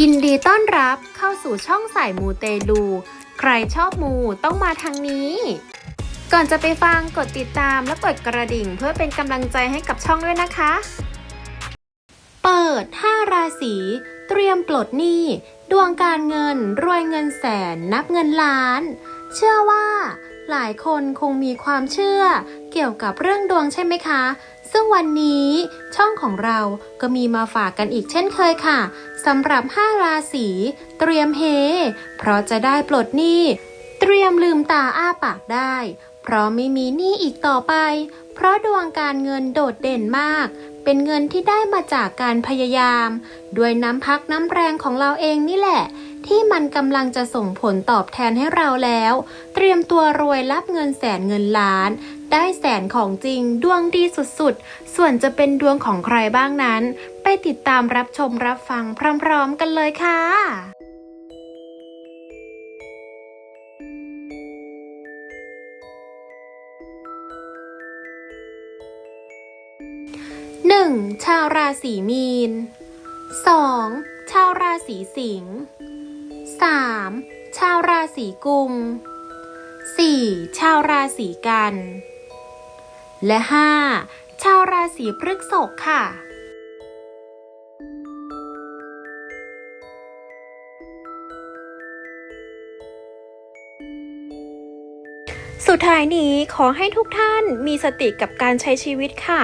ยินดีต้อนรับเข้าสู่ช่องสายมูเตลู ใครชอบมูต้องมาทางนี้ ก่อนจะไปฟังกดติดตามและกดกระดิ่งเพื่อเป็นกำลังใจให้กับช่องด้วยนะคะ เปิด 5 ราศี เตรียมปลดหนี้ ดวงการเงิน รวยเงินแสนนับเงินล้าน เชื่อว่า หลายคนคงมีความเชื่อ เกี่ยวกับเรื่องดวงใช่ไหมคะ ซึ่งวันนี้ช่องของเราก็มีมาฝากกันอีกเช่นเคยค่ะสำหรับ 5 ราศีเตรียมเฮ เพราะจะได้ปลดหนี้ เตรียมลืมตาอ้าปากได้ เพราะไม่มีหนี้อีกต่อไป เพราะดวงการเงินโดดเด่นมาก เป็นเงินที่ได้มาจากการพยายาม ด้วยน้ำพักน้ำแรงของเราเองนี่แหละ ที่มันกำลังจะส่งผลตอบแทนให้เราแล้ว เตรียมตัวรวยรับเงินแสนเงินล้าน ได้แสนของจริง ดวงดีสุดๆ ส่วนจะเป็นดวงของใครบ้างนั้น ไปติดตามรับชมรับฟังพร้อมๆกันเลยค่ะ 1. ชาวราศีมีน 2. ชาวราศีสิงห์ 3. ชาวราศีกุม 4. ชาวราศีกัน และ 5. ชาวราศีพฤษภค่ะสุดท้ายนี้ขอให้ทุกท่านมีสติกับการใช้ชีวิตค่ะ